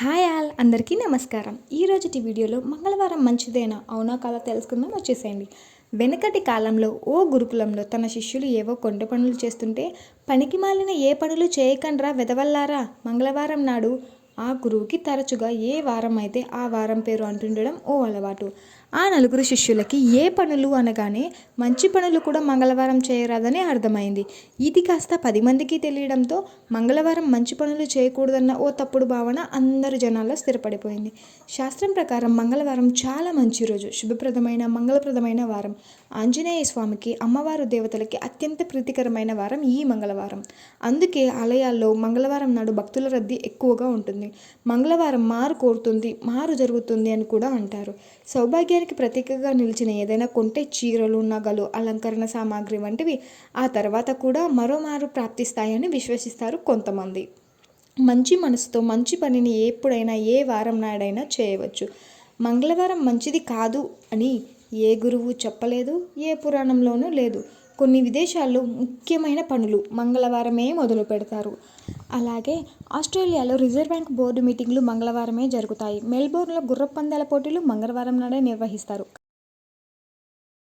Hi all అందరికీ నమస్కారం. ఈరోజుటి వీడియోలో మంగళవారం మంచిదేనా? అవునా కాదా తెలుసుకుందాం వచ్చేసేయండి. వెనకటి కాలంలో ఓ గురుకులంలో తన శిష్యులు ఏవో కొండ పనులు చేస్తుంటే పనికి మాలిన ఏ పనులు చేయకండ్రా వెదవల్లారా? మంగళవారం నాడు ఆ గురువుకి తరచుగా ఏ వారం అయితే ఆ వారం పేరు అంటుండడం ఓ అలవాటు. ఆ నలుగురు శిష్యులకి ఏ పనులు అనగానే మంచి పనులు కూడా మంగళవారం చేయరాదని అర్థమైంది. ఇది కాస్త పది మందికి తెలియడంతో మంగళవారం మంచి పనులు చేయకూడదన్న ఓ తప్పుడు భావన అందరు జనాల్లో స్థిరపడిపోయింది. శాస్త్రం ప్రకారం మంగళవారం చాలా మంచి రోజు. శుభప్రదమైన మంగళప్రదమైన వారం. ఆంజనేయ స్వామికి అమ్మవారు దేవతలకి అత్యంత ప్రీతికరమైన వారం ఈ మంగళవారం. అందుకే ఆలయాల్లో మంగళవారం నాడు భక్తుల రద్దీ ఎక్కువగా ఉంటుంది. మంగళవారం మారు కోరుతుంది మారు జరుగుతుంది అని కూడా అంటారు. సౌభాగ్యానికి ప్రతీకగా నిలిచిన ఏదైనా కొంటే చీరలు నగలు అలంకరణ సామాగ్రి వంటివి ఆ తర్వాత కూడా మరోమారు ప్రాప్తిస్తాయని విశ్వసిస్తారు కొంతమంది. మంచి మనసుతో మంచి పనిని ఎప్పుడైనా ఏ వారం నాడైనా చేయవచ్చు. మంగళవారం మంచిది కాదు అని ఏ గురువు చెప్పలేదు ఏ పురాణంలోనూ లేదు. కొన్ని విదేశాల్లో ముఖ్యమైన పనులు మంగళవారమే మొదలు పెడతారు. అలాగే ఆస్ట్రేలియాలో రిజర్వ్ బ్యాంక్ బోర్డు మీటింగ్లు మంగళవారమే జరుగుతాయి. మెల్బోర్న్లో గుర్రపందాల పోటీలు మంగళవారం నాడే నిర్వహిస్తారు.